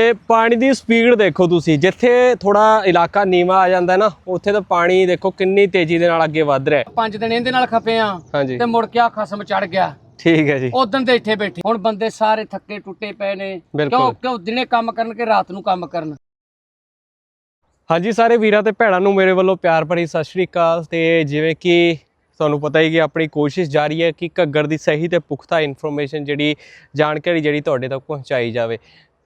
ਤੇ ਪਾਣੀ ਦੀ ਸਪੀਡ ਦੇਖੋ ਤੁਸੀਂ ਜਿੱਥੇ ਥੋੜਾ ਇਲਾਕਾ ਨੀਵਾ ਆ ਜਾਂਦਾ ਨਾ ਉੱਥੇ ਤਾਂ ਪਾਣੀ ਦੇਖੋ ਕਿੰਨੀ ਤੇਜ਼ੀ ਦੇ ਨਾਲ ਅੱਗੇ ਵੱਧ ਰਿਹਾ। ਪੰਜ ਦਿਨ ਇਹਦੇ ਨਾਲ ਖਪੇ ਆ ਤੇ ਮੁੜ ਕੇ ਆ ਖਸਮ ਚੜ ਗਿਆ। ਠੀਕ ਹੈ ਜੀ। ਉਦੋਂ ਦੇ ਇੱਥੇ ਬੈਠੇ। ਹੁਣ ਬੰਦੇ ਸਾਰੇ ਥੱਕੇ ਟੁੱਟੇ ਪਏ ਨੇ। ਕਿਉਂ ਕਿਉਂ ਦਿਨੇ ਕੰਮ ਕਰਨ ਕਿ ਰਾਤ ਨੂੰ ਕੰਮ ਕਰਨ? ਹਾਂਜੀ ਸਾਰੇ ਵੀਰਾਂ ਤੇ ਭੈਣਾਂ ਨੂੰ ਮੇਰੇ ਵੱਲੋਂ ਪਿਆਰ ਭਰੀ ਸਤਿ ਸ਼੍ਰੀ ਅਕਾਲ। ਤੇ ਜਿਵੇਂ ਕਿ ਤੁਹਾਨੂੰ ਪਤਾ ਹੀ ਕਿ ਆਪਣੀ ਕੋਸ਼ਿਸ਼ ਜਾਰੀ ਹੈ ਕਿ ਘੱਗਰ ਦੀ ਸਹੀ ਤੇ ਪੁਖਤਾ ਇਨਫੋਰਮੇਸ਼ਨ ਜਿਹੜੀ ਜਾਣਕਾਰੀ ਜਿਹੜੀ ਤੁਹਾਡੇ ਤੱਕ ਪਹੁੰਚਾਈ ਜਾਵੇ।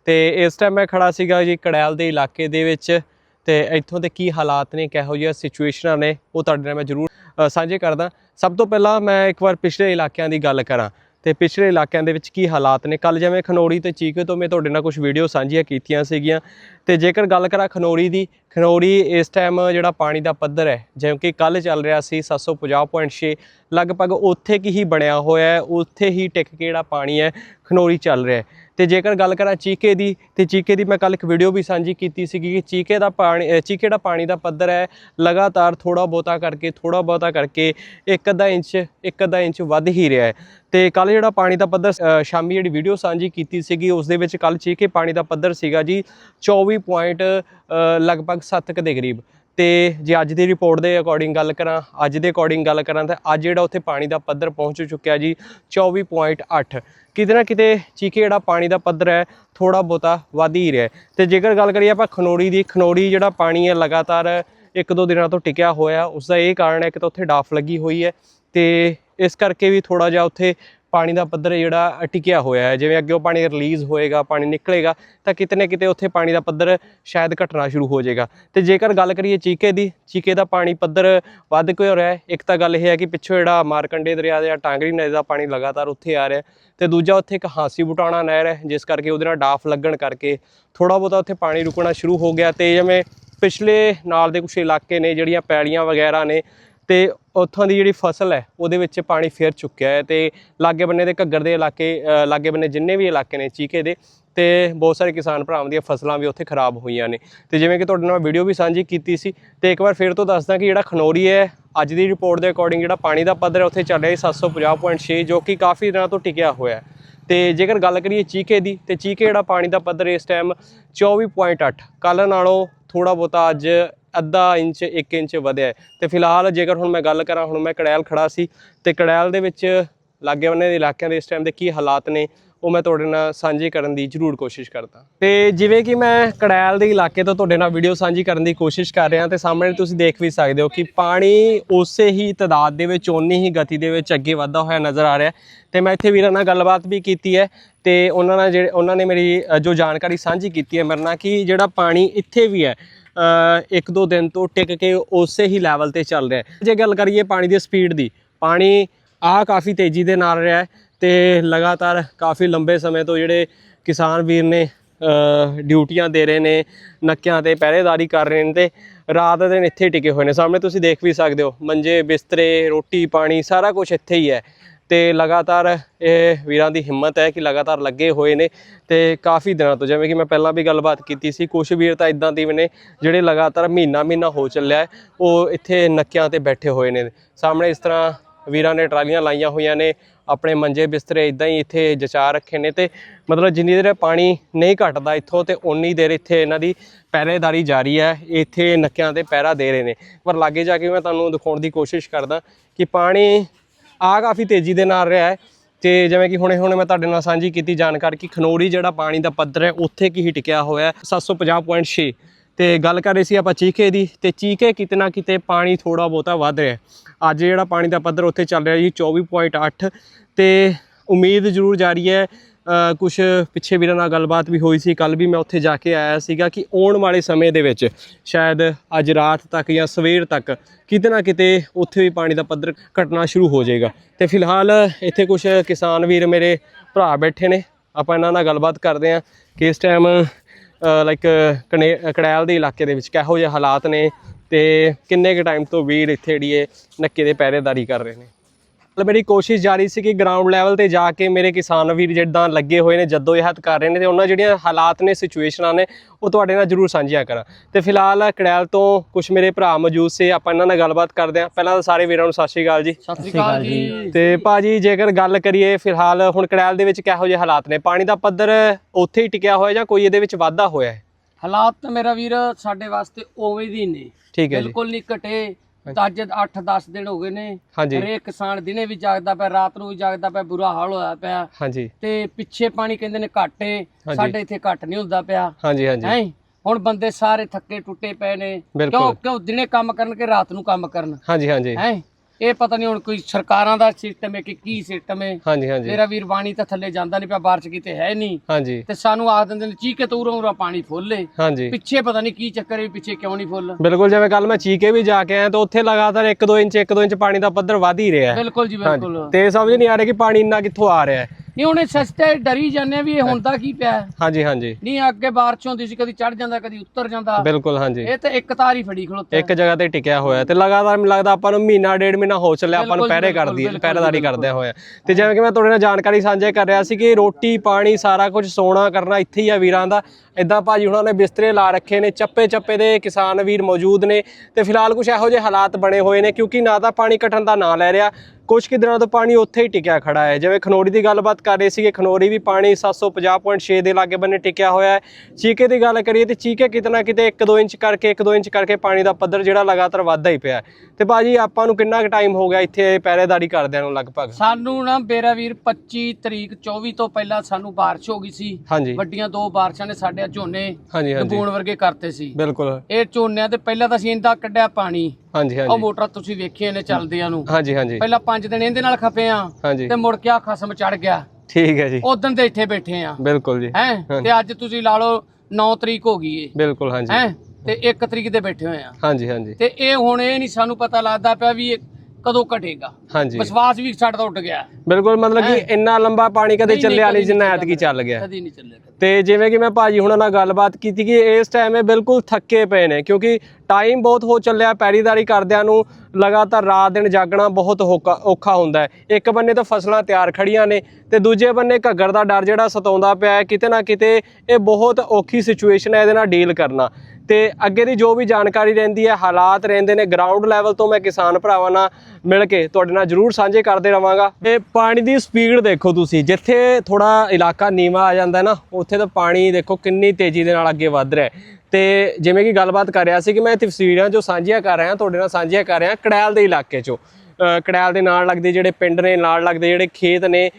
ਤੇ ਇਸ ਟਾਈਮ ਮੈਂ ਖੜਾ ਸੀਗਾ ਜੀ ਕੜੈਲ ਦੇ ਇਲਾਕੇ ਦੇ ਵਿੱਚ ਤੇ ਇੱਥੋਂ ਦੇ ਕੀ ਹਾਲਾਤ ਨੇ, ਕਿਹੋ ਜਿਹੀਆਂ ਸਿਚੁਏਸ਼ਨਾਂ ਨੇ, ਉਹ ਤੁਹਾਡੇ ਨਾਲ ਮੈਂ ਜ਼ਰੂਰ ਸਾਂਝੇ ਕਰਦਾ। ਸਭ ਤੋਂ ਪਹਿਲਾਂ ਮੈਂ ਇੱਕ ਵਾਰ ਪਿਛਲੇ ਇਲਾਕਿਆਂ ਦੀ ਗੱਲ ਕਰਾਂ। ਤੇ ਪਿਛਲੇ ਇਲਾਕਿਆਂ ਦੇ ਵਿੱਚ ਕੀ ਹਾਲਾਤ ਨੇ? ਕੱਲ ਜਿਵੇਂ ਖਨੌਰੀ ਤੇ ਚੀਕੇ ਤੋਂ ਮੈਂ ਤੁਹਾਡੇ ਨਾਲ ਕੁਝ ਵੀਡੀਓ ਸਾਂਝੀਆਂ ਕੀਤੀਆਂ ਸੀਗੀਆਂ। ਤੇ ਜੇਕਰ ਗੱਲ ਕਰਾਂ ਖਨੌਰੀ ਦੀ, ਖਨੌਰੀ ਇਸ ਟਾਈਮ ਜਿਹੜਾ ਪਾਣੀ ਦਾ ਪੱਧਰ ਹੈ, ਜਿਵੇਂ ਕਿ ਕੱਲ ਚੱਲ ਰਿਹਾ ਸੀ 750.6 ਲਗਭਗ ਉੱਥੇ ਕੀ ਹੀ ਬਣਿਆ ਹੋਇਆ ਹੈ, ਉੱਥੇ ਹੀ ਟਿਕ ਕੇ ਜਿਹੜਾ ਪਾਣੀ ਹੈ ਖਨੌਰੀ ਚੱਲ ਰਿਹਾ ਹੈ। ਤੇ ਜੇਕਰ ਗੱਲ ਕਰਾਂ ਚੀਕੇ ਦੀ, ਤੇ ਚੀਕੇ ਦੀ ਮੈਂ ਕੱਲ ਇੱਕ ਵੀਡੀਓ ਵੀ ਸਾਂਝੀ ਕੀਤੀ ਸੀਗੀ ਕਿ ਚੀਕੇ ਦਾ ਪਾਣੀ ਚੀਕੇ ਦਾ ਪਾਣੀ ਦਾ ਪੱਧਰ ਹੈ ਲਗਾਤਾਰ ਥੋੜਾ ਬਹੁਤਾ ਕਰਕੇ ਥੋੜਾ ਬਹੁਤਾ ਕਰਕੇ ਇੱਕ ਅੱਧਾ ਇੰਚ, ਇੱਕ ਅੱਧਾ ਇੰਚ ਵੱਧ ਹੀ ਰਿਹਾ ਹੈ। ਤੇ ਕੱਲ ਜਿਹੜਾ ਪਾਣੀ ਦਾ ਪੱਧਰ ਸ਼ਾਮੀ ਜਿਹੜੀ ਵੀਡੀਓ ਸਾਂਝੀ ਕੀਤੀ ਸੀਗੀ, ਉਸ ਦੇ ਵਿੱਚ ਕੱਲ ਚੀਕੇ ਪਾਣੀ ਦਾ ਪੱਧਰ ਸੀਗਾ ਜੀ 24 ਪੁਆਇੰਟ ਲਗਭਗ 7 ਕੁ ਦੇ ਕਰੀਬ। ਤੇ ਜੇ ਅੱਜ ਦੀ ਰਿਪੋਰਟ ਦੇ ਅਕੋਰਡਿੰਗ ਗੱਲ ਕਰਾਂ, ਅੱਜ ਦੇ ਅਕੋਰਡਿੰਗ ਗੱਲ ਕਰਾਂ ਤਾਂ ਅੱਜ ਜਿਹੜਾ ਉੱਥੇ ਪਾਣੀ ਦਾ ਪੱਧਰ ਪਹੁੰਚ ਚੁੱਕਿਆ ਜੀ 24.8 ਕਿਤੇ ਨਾ ਕਿਤੇ ਚੀਕੇ ਜਿਹੜਾ ਪਾਣੀ ਦਾ ਪੱਧਰ ਹੈ ਥੋੜਾ ਬਹੁਤਾ ਵੱਧ ਹੀ ਰਿਹਾ ਹੈ। ਤੇ ਜੇਕਰ ਗੱਲ ਕਰੀਏ ਆਪਾਂ ਖਨੋਰੀ ਦੀ, ਖਨੋਰੀ ਜਿਹੜਾ ਪਾਣੀ ਹੈ ਲਗਾਤਾਰ ਇੱਕ ਦੋ ਦਿਨਾਂ ਤੋਂ ਟਿਕਿਆ ਹੋਇਆ ਉਸ ਦਾ ਇਹ ਕਾਰਨ ਹੈ ਕਿ ਤਾਂ ਉੱਥੇ ਡਾਫ ਲੱਗੀ ਹੋਈ ਹੈ ਤੇ ਇਸ ਕਰਕੇ ਵੀ ਥੋੜਾ ਜਿਹਾ ਉੱਥੇ ਪਾਣੀ ਦਾ ਪੱਧਰ ਜਿਹੜਾ ਟਿਕਿਆ ਹੋਇਆ ਹੈ, ਜਿਵੇਂ ਅੱਗੇ ਉਹ ਪਾਣੀ ਰਿਲੀਜ਼ ਹੋਏਗਾ, ਪਾਣੀ ਨਿਕਲੇਗਾ, ਤਾਂ ਕਿਤੇ ਨਾ ਕਿਤੇ ਉੱਥੇ ਪਾਣੀ ਦਾ ਪੱਧਰ ਸ਼ਾਇਦ ਘਟਣਾ ਸ਼ੁਰੂ ਹੋ ਜਾਏਗਾ। ਤੇ ਜੇਕਰ ਗੱਲ ਕਰੀਏ ਚੀਕੇ ਦੀ, ਚੀਕੇ ਦਾ ਪਾਣੀ ਪੱਧਰ ਵੱਧ ਕਿਉਂ ਹੋ ਰਿਹਾ ਹੈ? ਇੱਕ ਤਾਂ ਗੱਲ ਇਹ ਹੈ ਕਿ ਪਿੱਛੋਂ ਜਿਹੜਾ ਮਾਰਕੰਡੇ ਦਰਿਆ ਦਾ ਟਾਂਗਰੀ ਨਦੀ ਦਾ ਪਾਣੀ ਲਗਾਤਾਰ ਉੱਥੇ ਆ ਰਿਹਾ ਹੈ, ਤੇ ਦੂਜਾ ਉੱਥੇ ਇੱਕ ਹਾਸੀ ਬੁਟਾਣਾ ਨਹਿਰ ਹੈ, ਜਿਸ ਕਰਕੇ ਉਹਦੇ ਨਾਲ ਡਾਫ ਲੱਗਣ ਕਰਕੇ ਥੋੜਾ ਬਹੁਤਾ ਉੱਥੇ ਪਾਣੀ ਰੁਕਣਾ ਸ਼ੁਰੂ ਹੋ ਗਿਆ। ਤੇ ਜਿਵੇਂ ਪਿਛਲੇ ਨਾਲ ਦੇ ਕੁਝ ਇਲਾਕੇ ਨੇ, ਜਿਹੜੀਆਂ ਪੈਲੀਆਂ ਵਗੈਰਾ ਨੇ ਤੇ ਉੱਥੋਂ ਦੀ ਜਿਹੜੀ ਫਸਲ ਹੈ, ਉਹਦੇ ਵਿੱਚ ਪਾਣੀ ਫਿਰ ਚੁੱਕਿਆ ਹੈ ਤੇ ਲਾਗੇ ਬੰਨੇ ਦੇ ਘੱਗਰ ਦੇ ਇਲਾਕੇ ਲਾਗੇ ਬੰਨੇ ਜਿੰਨੇ ਵੀ ਇਲਾਕੇ ਨੇ ਚੀਕੇ ਦੇ, ਤੇ ਬਹੁਤ ਸਾਰੇ ਕਿਸਾਨ ਭਰਾਵਾਂ ਦੀਆਂ ਫਸਲਾਂ ਵੀ ਉੱਥੇ ਖਰਾਬ ਹੋਈਆਂ ਨੇ। ਤੇ ਜਿਵੇਂ ਕਿ ਤੁਹਾਡੇ ਨਾਲ ਵੀਡੀਓ ਵੀ ਸਾਂਝੀ ਕੀਤੀ ਸੀ, ਤੇ ਇੱਕ ਵਾਰ ਫਿਰ ਤੋਂ ਦੱਸਦਾ ਕਿ ਜਿਹੜਾ ਖਨੌਰੀ ਹੈ, ਅੱਜ ਦੀ ਰਿਪੋਰਟ ਦੇ ਅਕੋਰਡਿੰਗ ਜਿਹੜਾ ਪਾਣੀ ਦਾ ਪੱਧਰ ਹੈ, ਉੱਥੇ ਚੱਲ ਰਿਹਾ 750.6 ਜੋ ਕਿ ਕਾਫੀ ਦਿਨਾਂ ਤੋਂ ਟਿਕਿਆ ਹੋਇਆ ਹੈ। ਤੇ ਜੇਕਰ ਗੱਲ ਕਰੀਏ ਚੀਕੇ ਦੀ, ਤੇ ਚੀਕੇ ਜਿਹੜਾ ਪਾਣੀ ਦਾ ਪੱਧਰ ਇਸ ਟਾਈਮ 24.8 ਕੱਲ ਨਾਲੋਂ ਥੋੜਾ ਬਹੁਤਾ ਅੱਜ ਅੱਧਾ ਇੰਚ 1 ਇੰਚ ਵਧਿਆ ਹੈ। ਤੇ ਫਿਲਹਾਲ ਜੇਕਰ ਹੁਣ ਮੈਂ ਗੱਲ ਕਰਾਂ, ਹੁਣ ਮੈਂ ਕੜੈਲ ਖੜਾ ਸੀ, ਤੇ ਕੜੈਲ ਦੇ ਵਿੱਚ ਲਾਗੇ ਬੰਨੇ ਦੇ ਇਲਾਕਿਆਂ ਦੇ ਇਸ ਟਾਈਮ ਦੇ ਕੀ ਹਾਲਾਤ ਨੇ, ਉਹ ਮੈਂ ਤੁਹਾਡੇ ਨਾਲ ਸਾਂਝੇ ਕਰਨ ਦੀ ਜ਼ਰੂਰ ਕੋਸ਼ਿਸ਼ ਕਰਦਾ। ਤੇ ਜਿਵੇਂ ਕਿ ਮੈਂ ਕੜੈਲ ਦੇ ਇਲਾਕੇ ਤੋਂ ਤੁਹਾਡੇ ਨਾਲ ਵੀਡੀਓ ਸਾਂਝੀ ਕਰਨ ਦੀ ਕੋਸ਼ਿਸ਼ ਕਰ ਰਿਹਾ, ਤੇ ਸਾਹਮਣੇ ਤੁਸੀਂ ਦੇਖ ਵੀ ਸਕਦੇ ਹੋ ਕਿ ਪਾਣੀ ਉਸੇ ਹੀ ਤਦਾਦ ਦੇ ਵਿੱਚ, ਓਨੀ ਹੀ ਗਤੀ ਦੇ ਵਿੱਚ ਅੱਗੇ ਵਧਦਾ ਹੋਇਆ ਨਜ਼ਰ ਆ ਰਿਹਾ ਹੈ। ਤੇ ਮੈਂ ਇੱਥੇ ਵੀਰਾਂ ਨਾਲ ਗੱਲਬਾਤ ਵੀ ਕੀਤੀ ਹੈ, ਤੇ ਉਹਨਾਂ ਨਾਲ ਜਿਹੜੇ, ਉਹਨਾਂ ਨੇ ਮੇਰੀ ਜੋ ਜਾਣਕਾਰੀ ਸਾਂਝੀ ਕੀਤੀ ਹੈ, ਮੇਰੇ ਨਾਲ ਕਿ ਜਿਹੜਾ ਪਾਣੀ ਇੱਥੇ ਵੀ ਹੈ ਇੱਕ ਦੋ ਦਿਨ ਤੋਂ ਟਿਕ ਕੇ ਉਸੇ ਹੀ ਲੈਵਲ ਤੇ ਚੱਲ ਰਿਹਾ ਹੈ। ਜੇ ਗੱਲ ਕਰੀਏ ਪਾਣੀ ਦੀ ਸਪੀਡ ਦੀ, ਪਾਣੀ ਆ ਕਾਫੀ ਤੇਜ਼ੀ ਦੇ ਨਾਲ ਰਿਹਾ ਹੈ ਤੇ ਲਗਾਤਾਰ ਕਾਫੀ ਲੰਬੇ ਸਮੇਂ ਤੋਂ ਜਿਹੜੇ ਕਿਸਾਨ ਵੀਰ ਨੇ ਡਿਊਟੀਆਂ ਦੇ ਰਹੇ ਨੇ, ਨੱਕਿਆਂ ਤੇ ਪਹਿਰੇਦਾਰੀ ਕਰ ਰਹੇ ਨੇ ਤੇ ਰਾਤ ਦਿਨ ਇੱਥੇ ਟਿਕੇ ਹੋਏ ਨੇ। ਸਾਹਮਣੇ ਤੁਸੀਂ ਦੇਖ ਵੀ ਸਕਦੇ ਹੋ, ਮੰਜੇ ਬਿਸਤਰੇ, ਰੋਟੀ ਪਾਣੀ ਸਾਰਾ ਕੁਝ ਇੱਥੇ ਹੀ ਹੈ। ਤੇ ਲਗਾਤਾਰ ਇਹ ਵੀਰਾਂ ਦੀ ਹਿੰਮਤ ਹੈ ਕਿ ਲਗਾਤਾਰ ਲੱਗੇ ਹੋਏ ਨੇ ਤੇ ਕਾਫੀ ਦਿਨਾਂ ਤੋਂ, ਜਿਵੇਂ ਕਿ ਮੈਂ ਪਹਿਲਾਂ ਵੀ ਗੱਲਬਾਤ ਕੀਤੀ ਸੀ ਕੁਝ ਵੀਰ ਤਾਂ ਇਦਾਂ ਦੇ ਵੀ ਨੇ ਜਿਹੜੇ ਲਗਾਤਾਰ ਮਹੀਨਾ ਮਹੀਨਾ ਹੋ ਚੱਲਿਆ ਉਹ ਇੱਥੇ ਨੱਕਿਆਂ ਤੇ ਬੈਠੇ ਹੋਏ ਨੇ। ਸਾਹਮਣੇ ਇਸ ਤਰ੍ਹਾਂ ਵੀਰਾਂ ਨੇ ਟਰਾਲੀਆਂ ਲਾਈਆਂ ਹੋਈਆਂ ਨੇ, ਆਪਣੇ ਮੰਜੇ ਬਿਸਤਰੇ ਇਦਾਂ ਹੀ ਇੱਥੇ ਜਚਾ ਰੱਖੇ ਨੇ ਤੇ ਮਤਲਬ ਜਿੰਨੀ ਦੇਰ ਪਾਣੀ ਨਹੀਂ ਘਟਦਾ ਇੱਥੋਂ ਤੇ ਉਨੀ ਦੇਰ ਇੱਥੇ ਇਹਨਾਂ ਦੀ ਪਹਿਰੇਦਾਰੀ ਜਾਰੀ ਹੈ, ਇੱਥੇ ਨੱਕਿਆਂ ਤੇ ਪਹਿਰਾ ਦੇ ਰਹੇ ਨੇ। ਪਰ ਲਾਗੇ ਜਾ ਕੇ ਮੈਂ ਤੁਹਾਨੂੰ ਦਿਖਾਉਣ ਦੀ ਕੋਸ਼ਿਸ਼ ਕਰਦਾ ਕਿ ਪਾਣੀ ਆ ਕਾਫੀ ਤੇਜ਼ੀ ਦੇ ਨਾਲ ਰਿਹਾ ਹੈ ਤੇ ਜਿਵੇਂ ਕਿ ਹੁਣੇ ਹੁਣੇ ਮੈਂ ਤੁਹਾਡੇ ਨਾਲ ਸਾਂਝੀ ਕੀਤੀ ਜਾਣਕਾਰੀ ਕਿ ਖਨੌਰੀ ਜਿਹੜਾ ਪਾਣੀ ਦਾ ਪੱਧਰ ਹੈ, ਉੱਥੇ ਕੀ ਹੀ ਟਿਕਿਆ ਹੋਇਆ ਹੈ 750.6 ਤੇ ਗੱਲ ਕਰ ਰਹੇ ਸੀ ਆਪਾਂ ਚੀਕੇ ਦੀ, ਤੇ ਚੀਕੇ ਕਿਤਨਾ ਕਿਤੇ ਪਾਣੀ ਥੋੜਾ ਬਹੁਤਾ ਵੱਧ ਰਿਹਾ ਅੱਜ ਜਿਹੜਾ ਪਾਣੀ ਦਾ ਪੱਧਰ ਉੱਥੇ ਚੱਲ ਰਿਹਾ ਜੀ 24.8 ਤੇ ਉਮੀਦ ਜ਼ਰੂਰ ਜਾਰੀ ਹੈ ਕੁਝ ਪਿੱਛੇ ਵੀਰਾਂ ਨਾਲ ਗੱਲਬਾਤ ਵੀ ਹੋਈ ਸੀ ਕੱਲ ਵੀ ਮੈਂ ਉੱਥੇ ਜਾ ਕੇ ਆਇਆ ਸੀਗਾ ਕਿ ਆਉਣ ਵਾਲੇ ਸਮੇਂ ਦੇ ਵਿੱਚ ਸ਼ਾਇਦ ਅੱਜ ਰਾਤ ਤੱਕ ਜਾਂ ਸਵੇਰ ਤੱਕ ਕਿਤੇ ਨਾ ਕਿਤੇ ਉੱਥੇ ਵੀ ਪਾਣੀ ਦਾ ਪੱਧਰ ਘਟਣਾ ਸ਼ੁਰੂ ਹੋ ਜਾਏਗਾ। ਤੇ ਫਿਲਹਾਲ ਇੱਥੇ ਕੁਝ ਕਿਸਾਨ ਵੀਰ ਮੇਰੇ ਭਰਾ ਬੈਠੇ ਨੇ, ਆਪਾਂ ਇਹਨਾਂ ਨਾਲ ਗੱਲਬਾਤ ਕਰਦੇ ਹਾਂ ਕਿ ਇਸ ਟਾਈਮ ਲਾਈਕ ਕੜੈਲ ਦੇ ਇਲਾਕੇ ਦੇ ਵਿੱਚ ਕਿਹੋ ਜਿਹੇ ਹਾਲਾਤ ਨੇ ਤੇ ਕਿੰਨੇ ਕੁ ਟਾਈਮ ਤੋਂ ਵੀਰ ਇੱਥੇ ਜਿਹੜੀਏ ਨੱਕੇ ਦੇ ਪਹਿਰੇਦਾਰੀ ਕਰ ਰਹੇ ਨੇ। ਮੇਰੀ ਕੋਸ਼ਿਸ਼ ਜਾਰੀ ਸੀ ਕਿ ਗਰਾਊਂਡ ਲੈਵਲ ਤੇ ਜਾ ਕੇ ਮੇਰੇ ਕਿਸਾਨ ਵੀਰ ਜਿੱਦਾਂ ਲੱਗੇ ਹੋਏ ਨੇ ਜੱਦੋ ਜਹਿਦ ਕਰ ਰਹੇ ਨੇ ਤੇ ਉਹਨਾਂ ਜਿਹੜੀਆਂ ਹਾਲਾਤ ਨੇ ਸਿਚੁਏਸ਼ਨਾਂ ਨੇ ਉਹ ਤੁਹਾਡੇ ਨਾਲ ਜਰੂਰ ਸਾਂਝੀਆਂ ਕਰਾਂ। ਤੇ ਫਿਲਹਾਲ ਕੜੈਲ ਤੋਂ ਕੁਝ ਮੇਰੇ ਭਰਾ ਮੌਜੂਦ ਸੀ ਆਪਾਂ ਇਹਨਾਂ ਨਾਲ ਗੱਲਬਾਤ ਕਰਦੇ ਹਾਂ। ਪਹਿਲਾਂ ਤਾਂ ਸਾਰੇ ਵੀਰਾਂ ਨੂੰ ਸਤਿ ਸ਼੍ਰੀ ਅਕਾਲ ਜੀ। ਸਤਿ ਸ੍ਰੀ ਅਕਾਲ ਜੀ। ਤੇ ਭਾਜੀ ਜੇਕਰ ਗੱਲ ਕਰੀਏ ਫਿਲਹਾਲ ਹੁਣ ਕੜੈਲ ਦੇ ਵਿੱਚ ਕਿਹੋ ਜਿਹੇ ਹਾਲਾਤ ਨੇ? ਪਾਣੀ ਦਾ ਪੱਧਰ ਉੱਥੇ ਹੀ ਟਿਕਿਆ ਹੋਇਆ ਜਾਂ ਕੋਈ ਇਹਦੇ ਵਿੱਚ ਵਾਧਾ ਹੋਇਆ ਹੈ? ਹਾਲਾਤ ਤਾਂ ਮੇਰਾ ਵੀਰ ਸਾਡੇ ਵਾਸਤੇ ਉਵੇਂ ਦੀ ਨੇ। ਠੀਕ ਹੈ ਜੀ। ਬਿਲਕੁਲ ਨਹੀਂ ਘਟੇ ਤਾਂ ਅੱਜ 8-10 ਦਿਨ ਹੋ ਗਏ ਨੇ। ਹਰੇਕ ਕਿਸਾਨ ਦਿਨੇ ਵੀ ਜਾਗਦਾ ਪਿਆ ਰਾਤ ਨੂੰ ਵੀ ਜਾਗਦਾ ਪਿਆ ਬੁਰਾ ਹਾਲ ਹੋਇਆ ਪਿਆ। ਹਾਂਜੀ। ਤੇ ਪਿੱਛੇ ਪਾਣੀ ਕਹਿੰਦੇ ਨੇ ਘੱਟ। ਸਾਡੇ ਇੱਥੇ ਘੱਟ ਨਹੀਂ ਹੁੰਦਾ ਪਿਆ। ਹਾਂਜੀ ਹਾਂਜੀ। ਹੈ? ਹੁਣ ਬੰਦੇ ਸਾਰੇ ਥੱਕੇ ਟੁੱਟੇ ਪਏ ਨੇ। ਕਿਉਂ ਕਿਉਂ ਦਿਨੇ ਕੰਮ ਕਰਨ ਕੇ ਰਾਤ ਨੂੰ ਕੰਮ ਕਰਨ? ਹਾਂਜੀ ਹਾਂਜੀ। ਹੈ? ਇਹ ਪਤਾ ਨਹੀਂ ਹੁਣ ਕੋਈ ਸਰਕਾਰਾਂ ਦਾ ਸਿਸਟਮ ਹੈ ਕਿ ਕੀ ਸਿਸਟਮ ਹੈ। ਹਾਂਜੀ ਹਾਂਜੀ। ਮੇਰਾ ਵੀਰ ਬਾਣੀ ਤਾਂ ਥੱਲੇ ਜਾਂਦਾ ਨਹੀਂ ਪਿਆ ਬਾਰਿਸ਼ ਕਿਤੇ ਹੈ ਨਹੀਂ। ਹਾਂਜੀ। ਤੇ ਸਾਨੂੰ ਆਖ ਦਿੰਦੇ ਨੇ ਚੀਕੇ ਤੋਂ ਉਰੋਂ ਉਰਾ ਪਾਣੀ ਫੁੱਲੇ ਹਾਂਜੀ। ਪਿੱਛੇ ਪਤਾ ਨਹੀਂ ਕੀ ਚੱਕਰ ਹੈ ਪਿੱਛੇ ਕਿਉਂ ਨਹੀਂ ਫੁੱਲ। ਬਿਲਕੁਲ ਜਿਵੇਂ ਕੱਲ ਮੈਂ ਚੀਕੇ ਵੀ ਜਾ ਕੇ ਆਇਆ ਤਾਂ ਉੱਥੇ ਲਗਾਤਾਰ 1-2 ਇੰਚ 1-2 ਇੰਚ ਪਾਣੀ ਦਾ ਪੱਧਰ ਵਧ ਹੀ ਰਿਹਾ। ਹੈ ਬਿਲਕੁਲ ਜੀ ਬਿਲਕੁਲ। ਤੇ ਸਮਝ ਨਹੀਂ ਆ ਰਿਹਾ ਕਿ ਪਾਣੀ ਇੰਨਾ ਕਿੱਥੋਂ ਆ ਰਿਹਾ ਹੈ। ਨਹੀਂ ਹੁਣ ਇਹ ਸਸਤੇ ਡਰੀ ਜਾਂਦੇ ਆ ਵੀ ਇਹ ਹੁੰਦਾ ਕੀ ਪਿਆ ਹੈ। ਹਾਂਜੀ ਹਾਂਜੀ। ਨਹੀਂ ਅੱਗੇ ਬਾਰਿਸ਼ ਹੁੰਦੀ ਸੀ ਕਦੀ ਚੜ ਜਾਂਦਾ ਕਦੀ ਉੱਤਰ ਜਾਂਦਾ। ਬਿਲਕੁਲ ਹਾਂਜੀ। ਇਹ ਤਾਂ ਇੱਕ ਤਾਰ ਹੀ ਫੜੀ ਖਲੋਤਾ ਇੱਕ ਜਗ੍ਹਾ ਤੇ ਟਿਕਿਆ ਹੋਇਆ ਤੇ ਲਗਾਤਾਰ ਮੈਨੂੰ ਲੱਗਦਾ ਆਪਾਂ ਨੂੰ ਮਹੀਨਾ ਡੇਢ ਮਹੀਨਾ ਹੋ ਚੱਲਿਆ ਆਪਾਂ ਨੂੰ ਬਿਲਕੁਲ, ਪਹਿਰੇ ਬਿਲਕੁਲ, ਕਰਦੀ ਬਿਲਕੁਲ, ਪਹਿਰੇਦਾਰੀ। ਕਰਦੇ ਹੋਇਆ ਤੇ ਜਿਵੇਂ ਕਿ ਮੈਂ ਤੁਹਾਡੇ ਨਾਲ ਜਾਣਕਾਰੀ ਸਾਂਝਾ ਕਰ ਰਿਹਾ ਸੀ ਕਿ ਰੋਟੀ ਪਾਣੀ ਸਾਰਾ ਕੁਝ ਸੋਣਾ ਕਰਨਾ ਇੱਥੇ ਹੀ ਆ ਵੀਰਾਂ ਦਾ। ਇਦਾਂ ਭਾਜੀ ਹੁਣਾਂ ਨੇ ਬਿਸਤਰੇ ਲਾ ਰੱਖੇ ਨੇ ਚੱਪੇ ਚੱਪੇ ਦੇ ਕਿਸਾਨ ਵੀਰ ਮੌਜੂਦ ਨੇ ਤੇ ਫਿਲਹਾਲ ਕੁਝ ਇਹੋ ਜਿਹੇ ਹਾਲਾਤ ਬਣੇ ਹੋਏ ਨੇ ਕਿਉਂਕਿ ਨਾ ਤਾਂ ਪਾਣੀ ਘਟਣ ਦਾ ਨਾਂ ਲੈ ਰਿਹਾ ਕੁਝ ਕਿ ਦਿਨਾਂ ਤੋਂ ਪਾਣੀ ਉੱਥੇ ਹੀ ਟਿਕਿਆ ਖੜਾ ਹੈ। ਜਿਵੇਂ ਖਨੋਰੀ ਦੀ ਗੱਲਬਾਤ ਕਰ ਰਹੇ ਸੀਗੇ ਖਨੋਰੀ ਵੀ ਪਾਣੀ 750.6 ਦੇ ਲਾਗੇ ਬੰਨੇ ਟਿਕਿਆ ਹੋਇਆ ਹੈ। ਚੀਕੇ ਦੀ ਗੱਲ ਕਰੀਏ ਤੇ ਚੀਕੇ ਕਿਤਨਾ ਕਿਤੇ 1-2 ਇੰਚ ਕਰਕੇ 1-2 ਇੰਚ ਕਰਕੇ ਪਾਣੀ ਦਾ ਪੱਧਰ ਜਿਹੜਾ ਲਗਾਤਾਰ ਵੱਧਦਾ ਹੀ ਪਿਆ। ਤੇ ਭਾਜੀ ਆਪਾਂ ਨੂੰ ਕਿੰਨਾ ਕੁ ਟਾਈਮ ਹੋ ਗਿਆ ਇੱਥੇ ਪਹਿਰੇਦਾਰੀ ਕਰਦਿਆਂ ਨੂੰ ਲਗਭਗ? ਸਾਨੂੰ ਨਾ ਮੇਰਾ ਵੀਰ 25 ਤਰੀਕ 24 ਤੋਂ ਪਹਿਲਾਂ ਸਾਨੂੰ ਬਾਰਿਸ਼ ਹੋ ਗਈ ਸੀ। ਵੱਡੀਆਂ ਦੋ ਬਾਰਿਸ਼ਾਂ ਨੇ ਸਾਡੇ ਝੋਨੇ ਹਾਂਜੀ ਵਰਗੇ ਕਰਤੇ ਸੀ। ਬਿਲਕੁਲ। ਇਹ ਝੋਨਿਆਂ ਤੇ ਪਹਿਲਾਂ ਤਾਂ ਅਸੀਂ ਇਹਦਾ ਕੱਢਿਆ ਪਾਣੀ। ਹਾਂਜੀ ਉਹ ਹਾਂਜੀ ਮੋਟਰ ਤੁਸੀਂ ਵੇਖੀਆਂ ਨੇ ਚੱਲਦੀਆਂ ਨੂੰ। ਹਾਂਜੀ ਹਾਂਜੀ। ਪਹਿਲਾਂ 5 ਦਿਨ ਇਹਦੇ ਨਾਲ ਖਪੇ ਆ ਹਾਂਜੀ। ਤੇ ਮੁੜ ਕੇ ਆ ਖਸਮ ਚੜ ਗਿਆ। ਠੀਕ ਹੈ ਜੀ। ਉਦੋਂ ਦੇ ਇੱਥੇ ਬੈਠੇ ਆ। ਬਿਲਕੁਲ ਜੀ। ਹੈ ਹਾਂਜੀ। ਤੇ ਅੱਜ ਤੁਸੀਂ ਲਾ ਲਓ 9 ਤਰੀਕ ਹੋ ਗਈ ਏ। ਬਿਲਕੁਲ ਹਾਂਜੀ। ਹੈ ਤੇ 1 ਤਰੀਕ ਦੇ ਬੈਠੇ ਹੋਏ ਆ। ਹਾਂਜੀ ਹਾਂਜੀ। ਤੇ ਇਹ ਹੁਣ ਇਹ ਨਹੀਂ ਸਾਨੂੰ ਪਤਾ ਲੱਗਦਾ ਪਿਆ ਵੀ ਇਹ ਕਦੋਂ ਘਟੇਗਾ? ਹਾਂਜੀ। ਵਿਸ਼ਵਾਸ ਵੀ ਸਾਡਾ ਉੱਡ ਗਿਆ। ਬਿਲਕੁਲ ਮਤਲਬ ਕਿ ਇੰਨਾ ਲੰਬਾ ਪਾਣੀ ਕਦੇ ਚੱਲਿਆ ਨਹੀਂ ਜਿੰਨਾ ਐਤਕੀ ਚੱਲ ਗਿਆ। ਕਦੀ ਨਹੀਂ ਚੱਲਿਆ ਤੇ ਜਿਵੇਂ ਕਿ ਮੈਂ ਭਾਜੀ ਹੁਣਾਂ ਨਾਲ ਗੱਲਬਾਤ ਕੀਤੀ ਕਿ ਇਸ ਟਾਈਮ ਇਹ ਬਿਲਕੁਲ ਥੱਕੇ ਪਏ ਨੇ ਕਿਉਂਕਿ ਟਾਈਮ ਬਹੁਤ ਹੋ ਚੱਲਿਆ ਪੈਰੀਦਾਰੀ ਕਰਦਿਆਂ ਨੂੰ ਲਗਾਤਾਰ ਰਾਤ ਦਿਨ ਜਾਗਣਾ ਬਹੁਤ ਔਖਾ ਹੁੰਦਾ ਹੈ। ਇੱਕ ਬੰਨੇ ਤਾਂ ਫਸਲਾਂ ਤਿਆਰ ਖੜੀਆਂ ਨੇ ਤੇ ਦੂਜੇ ਬੰਨੇ ਘੱਗਰ ਦਾ ਡਰ ਜਿਹੜਾ ਸਤਾਉਂਦਾ ਪਿਆ ਹੈ ਕਿਤੇ ਨਾ ਕਿਤੇ ਇਹ ਬਹੁਤ ਔਖੀ ਸਿਚੁਏਸ਼ਨ ਹੈ ਇਹਦੇ ਨਾਲ ਡੀਲ ਕਰਨਾ। ਤੇ ਅੱਗੇ ਦੀ ਜੋ ਵੀ ਜਾਣਕਾਰੀ ਰਹਿੰਦੀ ਹੈ, ਹਾਲਾਤ ਰਹਿੰਦੇ ਨੇ ਗਰਾਊਂਡ ਲੈਵਲ ਤੋਂ ਮੈਂ ਕਿਸਾਨ ਭਰਾਵਾਂ ਨਾਲ ਮਿਲ ਕੇ ਤੁਹਾਡੇ ਨਾਲ ਜਰੂਰ ਸਾਂਝੇ ਕਰਦੇ ਰਵਾਂਗਾ। ਤੇ ਪਾਣੀ ਦੀ ਸਪੀਡ ਦੇਖੋ ਤੁਸੀਂ, ਜਿੱਥੇ ਥੋੜਾ ਇਲਾਕਾ ਨੀਵਾ ਆ ਜਾਂਦਾ ਹੈ ਨਾ, ਉੱਥੇ ਤਾਂ ਪਾਣੀ ਦੇਖੋ ਕਿੰਨੀ ਤੇਜ਼ੀ ਦੇ ਨਾਲ ਅੱਗੇ ਵੱਧ ਰਿਹਾ ਹੈ। ਤੇ ਜਿਵੇਂ ਕਿ ਗੱਲਬਾਤ ਕਰ ਰਿਹਾ ਸੀ ਕਿ ਮੈਂ ਤਸਵੀਰਾਂ ਜੋ ਸਾਂਝੀਆਂ ਕਰ ਰਿਹਾ, ਤੁਹਾਡੇ ਨਾਲ ਸਾਂਝੀਆਂ ਕਰ ਰਿਹਾ ਕੜੈਲ ਦੇ ਇਲਾਕੇ ਚੋਂ। ਕੜੈਲ ਦੇ ਨਾਲ ਲੱਗਦੇ ਜਿਹੜੇ ਪਿੰਡ ਨੇ, ਨਾਲ ਲੱਗਦੇ ਜਿਹੜੇ ਖੇਤ ਨੇ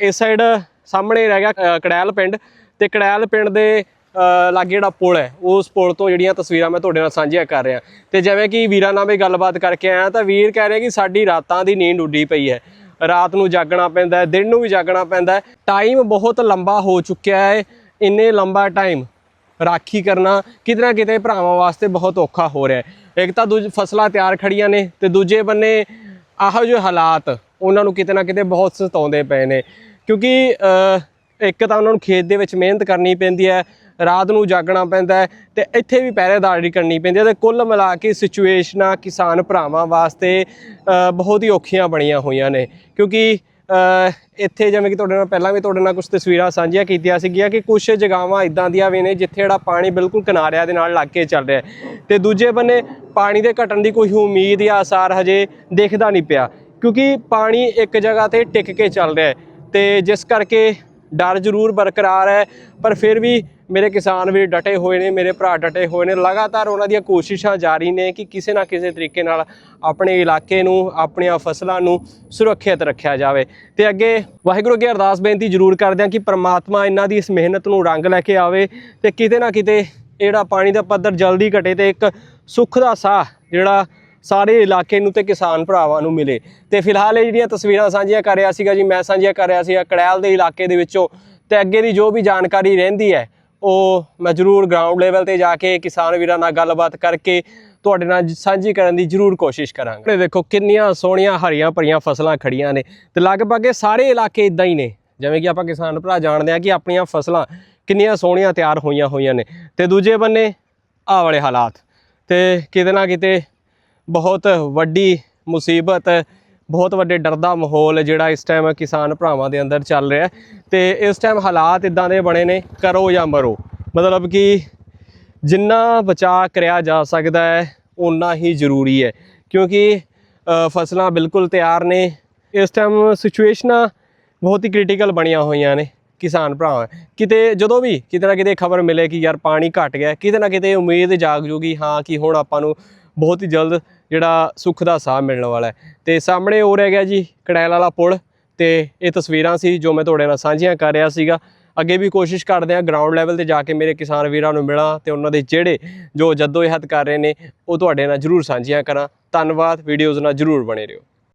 ਇਸ ਸਾਈਡ ਸਾਹਮਣੇ ਰਹਿ ਗਿਆ ਕੜੈਲ ਪਿੰਡ। ਤੇ ਕੜੈਲ ਪਿੰਡ ਦੇ ਲਾਗੇ ਜਿਹੜਾ ਪੁਲ ਹੈ, ਉਸ ਪੁਲ ਤੋਂ ਜਿਹੜੀਆਂ ਤਸਵੀਰਾਂ ਮੈਂ ਤੁਹਾਡੇ ਨਾਲ ਸਾਂਝੀਆਂ ਕਰ ਰਿਹਾ। ਤੇ ਜਿਵੇਂ ਕਿ ਵੀਰਾਂ ਨਾਲ ਵੀ ਗੱਲਬਾਤ ਕਰਕੇ ਆਇਆ, ਤਾਂ ਵੀਰ ਕਹਿ ਰਿਹਾ ਕਿ ਸਾਡੀ ਰਾਤਾਂ ਦੀ ਨੀਂਦ ਉੱਡੀ ਪਈ ਹੈ। ਰਾਤ ਨੂੰ ਜਾਗਣਾ ਪੈਂਦਾ ਹੈ, ਦਿਨ ਨੂੰ ਵੀ ਜਾਗਣਾ ਪੈਂਦਾ ਹੈ। ਟਾਈਮ ਬਹੁਤ ਲੰਬਾ ਹੋ ਚੁੱਕਿਆ ਹੈ, ਇੰਨੇ ਲੰਬਾ ਟਾਈਮ ਰਾਖੀ ਕਰਨਾ ਕਿਤੇ ਨਾ ਕਿਤੇ ਭਰਾਵਾਂ ਵਾਸਤੇ ਬਹੁਤ ਔਖਾ ਹੋ ਰਿਹਾ ਹੈ। ਇੱਕ ਤਾਂ ਦੂਜ, ਫਸਲਾਂ ਤਿਆਰ ਖੜੀਆਂ ਨੇ ਤੇ ਦੂਜੇ ਬੰਨੇ ਆਹੋ ਜਿਹੇ ਹਾਲਾਤ, ਉਹਨਾਂ ਨੂੰ ਕਿਤੇ ਨਾ ਕਿਤੇ ਬਹੁਤ ਸਤਾਉਂਦੇ ਪਏ ਨੇ। ਕਿਉਂਕਿ ਇੱਕ ਤਾਂ ਉਹਨਾਂ ਨੂੰ ਖੇਤ ਦੇ ਵਿੱਚ ਮਿਹਨਤ ਕਰਨੀ ਪੈਂਦੀ ਹੈ, ਰਾਤ ਨੂੰ ਜਾਗਣਾ ਪੈਂਦਾ ਹੈ ਤੇ ਇੱਥੇ ਵੀ ਪਹਿਰੇਦਾਰੀ ਕਰਨੀ ਪੈਂਦੀ ਹੈ ਤੇ ਕੁੱਲ ਮਿਲਾ ਕੇ ਸਿਚੁਏਸ਼ਨਾਂ ਕਿਸਾਨ ਭਰਾਵਾਂ ਵਾਸਤੇ ਬਹੁਤ ਹੀ ਔਖੀਆਂ ਬਣੀਆਂ ਹੋਈਆਂ ਨੇ। ਕਿਉਂਕਿ ਇੱਥੇ ਜਿਵੇਂ ਕਿ ਤੁਹਾਡੇ ਨਾਲ ਪਹਿਲਾਂ ਵੀ ਤੁਹਾਡੇ ਨਾਲ ਕੁਝ ਤਸਵੀਰਾਂ ਸਾਂਝੀਆਂ ਕੀਤੀਆਂ ਸੀਗੀਆਂ ਕਿ ਕੁਝ ਜਗ੍ਹਾਵਾਂ ਇਦਾਂ ਦੀਆਂ ਵੀ ਨੇ ਜਿੱਥੇ ਜਿਹੜਾ ਪਾਣੀ ਬਿਲਕੁਲ ਕਿਨਾਰਿਆਂ ਦੇ ਨਾਲ ਲੱਗ ਕੇ ਚੱਲ ਰਿਹਾ ਹੈ। ਤੇ ਦੂਜੇ ਬੰਨੇ, ਪਾਣੀ ਦੇ ਘਟਣ ਦੀ ਕੋਈ ਉਮੀਦ ਜਾਂ ਆਸਾਰ ਹਜੇ ਦਿਖਦਾ ਨਹੀਂ ਪਿਆ। ਕਿਉਂਕਿ ਪਾਣੀ ਇੱਕ ਜਗ੍ਹਾ ਤੇ ਟਿਕ ਕੇ ਚੱਲ ਰਿਹਾ ਹੈ ਤੇ ਜਿਸ ਕਰਕੇ ਡਰ ਜ਼ਰੂਰ ਬਰਕਰਾਰ ਹੈ, ਪਰ ਫਿਰ ਵੀ ਮੇਰੇ ਕਿਸਾਨ ਵੀ ਡਟੇ ਹੋਏ ਨੇ, ਮੇਰੇ ਭਰਾ ਡਟੇ ਹੋਏ ਨੇ, ਲਗਾਤਾਰ ਉਹਨਾਂ ਦੀਆਂ ਕੋਸ਼ਿਸ਼ਾਂ ਜਾਰੀ ਨੇ ਕਿ ਕਿਸੇ ਨਾ ਕਿਸੇ ਤਰੀਕੇ ਨਾਲ ਆਪਣੇ ਇਲਾਕੇ ਨੂੰ, ਆਪਣੀਆਂ ਫਸਲਾਂ ਨੂੰ ਸੁਰੱਖਿਅਤ ਰੱਖਿਆ ਜਾਵੇ। ਤੇ ਅੱਗੇ ਵਾਹਿਗੁਰੂ ਅੱਗੇ ਅਰਦਾਸ ਬੇਨਤੀ ਜ਼ਰੂਰ ਕਰਦੇ ਹਾਂ ਕਿ ਪ੍ਰਮਾਤਮਾ ਇਹਨਾਂ ਦੀ ਇਸ ਮਿਹਨਤ ਨੂੰ ਰੰਗ ਲੈ ਕੇ ਆਵੇ ਤੇ ਕਿਤੇ ਨਾ ਕਿਤੇ ਜਿਹੜਾ ਪਾਣੀ ਦਾ ਪੱਧਰ ਜਲਦੀ ਘਟੇ ਤੇ ਇੱਕ ਸੁੱਖ ਦਾ ਸਾਹ ਜਿਹੜਾ ਸਾਰੇ ਇਲਾਕੇ ਨੂੰ ਤੇ ਕਿਸਾਨ ਭਰਾਵਾਂ ਨੂੰ ਮਿਲੇ। ਤੇ ਫਿਲਹਾਲ ਇਹ ਜਿਹੜੀਆਂ ਤਸਵੀਰਾਂ ਸਾਂਝੀਆਂ ਕਰ ਰਿਹਾ ਸੀਗਾ ਜੀ, ਮੈਂ ਸਾਂਝੀਆਂ ਕਰ ਰਿਹਾ ਸੀਗਾ ਕੜੈਲ ਦੇ ਇਲਾਕੇ ਦੇ ਵਿੱਚੋਂ। ਤੇ ਅੱਗੇ ਦੀ ਜੋ ਵੀ ਜਾਣਕਾਰੀ ਰਹਿੰਦੀ ਹੈ, ਉਹ ਮੈਂ ਜ਼ਰੂਰ ਗਰਾਊਂਡ ਲੈਵਲ ਤੇ ਜਾ ਕੇ ਕਿਸਾਨ ਵੀਰਾਂ ਨਾਲ ਗੱਲਬਾਤ ਕਰਕੇ ਤੁਹਾਡੇ ਨਾਲ ਸਾਂਝੀ ਕਰਨ ਦੀ ਜ਼ਰੂਰ ਕੋਸ਼ਿਸ਼ ਕਰਾਂਗੇ। ਇਹ ਦੇਖੋ ਕਿੰਨੀਆਂ ਸੋਹਣੀਆਂ ਹਰੀਆਂ ਭਰੀਆਂ ਫਸਲਾਂ ਖੜੀਆਂ ਨੇ ਤੇ ਲਗਭਗ ਇਹ ਸਾਰੇ ਇਲਾਕੇ ਇਦਾਂ ਹੀ ਨੇ। ਜਿਵੇਂ ਕਿ ਆਪਾਂ ਕਿਸਾਨ ਭਰਾ ਜਾਣਦੇ ਆ ਕਿ ਆਪਣੀਆਂ ਫਸਲਾਂ ਕਿੰਨੀਆਂ ਸੋਹਣੀਆਂ ਤਿਆਰ ਹੋਈਆਂ ਹੋਈਆਂ ਨੇ। ਤੇ ਦੂਜੇ ਬੰਨੇ ਆਹ ਵਾਲੇ ਹਾਲਾਤ। ਤੇ ਕਿਤੇ ਨਾ ਕਿਤੇ ਬਹੁਤ ਵੱਡੀ ਮੁਸੀਬਤ, ਬਹੁਤ ਵੱਡੇ ਡਰ ਦਾ ਮਾਹੌਲ ਜਿਹੜਾ ਇਸ ਟਾਈਮ ਕਿਸਾਨ ਭਰਾਵਾਂ ਦੇ ਅੰਦਰ ਚੱਲ ਰਿਹਾ ਹੈ। ਤੇ ਇਸ ਟਾਈਮ ਹਾਲਾਤ ਇਦਾਂ ਦੇ ਬਣੇ ਨੇ, ਕਰੋ ਜਾਂ ਮਰੋ। ਮਤਲਬ ਕਿ ਜਿੰਨਾ ਬਚਾਅ ਕਰਿਆ ਜਾ ਸਕਦਾ ਹੈ ਉਨਾ ਹੀ ਜ਼ਰੂਰੀ ਹੈ। ਕਿਉਂਕਿ ਫਸਲਾਂ ਬਿਲਕੁਲ ਤਿਆਰ ਨੇ। ਇਸ ਟਾਈਮ ਸਿਚੁਏਸ਼ਨਾਂ ਬਹੁਤ ਹੀ ਕ੍ਰਿਟੀਕਲ ਬਣੀਆਂ ਹੋਈਆਂ ਨੇ ਕਿਸਾਨ ਭਰਾ ਕਿਤੇ ਜਦੋਂ ਵੀ ਕਿਤੇ ਨਾ ਕਿਤੇ ਖਬਰ ਮਿਲੇ ਕਿ ਯਾਰ ਪਾਣੀ ਘਟ ਗਿਆ, ਕਿਤੇ ਨਾ ਕਿਤੇ ਉਮੀਦ ਜਾਗ ਜੂਗੀ, ਹਾਂ, ਕਿ ਹੁਣ ਆਪਾਂ ਨੂੰ ਬਹੁਤ ਹੀ ਜਲਦ ਜਿਹੜਾ ਸੁੱਖ ਦਾ ਸਾਹ ਮਿਲਣ ਵਾਲਾ ਹੈ। ਤੇ ਸਾਹਮਣੇ ਹੋ ਰਿਹਾ ਗਿਆ ਜੀ, ਕੜੈਲ ਵਾਲਾ ਪੁਲ। ਤੇ ਇਹ ਤਸਵੀਰਾਂ ਸੀ ਜੋ ਮੈਂ ਤੁਹਾਡੇ ਨਾਲ ਸਾਂਝੀਆਂ ਕਰ ਰਿਹਾ ਸੀਗਾ। ਅੱਗੇ ਵੀ ਕੋਸ਼ਿਸ਼ ਕਰਦੇ ਹਾਂ ਗਰਾਊਂਡ ਲੈਵਲ ਤੇ ਜਾ ਕੇ ਮੇਰੇ ਕਿਸਾਨ ਵੀਰਾਂ ਨੂੰ ਮਿਲਾਂ ਤੇ ਉਹਨਾਂ ਦੇ ਜਿਹੜੇ ਜੋ ਜੱਦੋ ਜਹਿਦ ਕਰ ਰਹੇ ਨੇ, ਉਹ ਤੁਹਾਡੇ ਨਾਲ ਜਰੂਰ ਸਾਂਝੀਆਂ ਕਰਾਂ। ਧੰਨਵਾਦ ਵੀਡੀਓਜ਼ ਨਾਲ ਜਰੂਰ ਬਣੇ ਰਹੋ।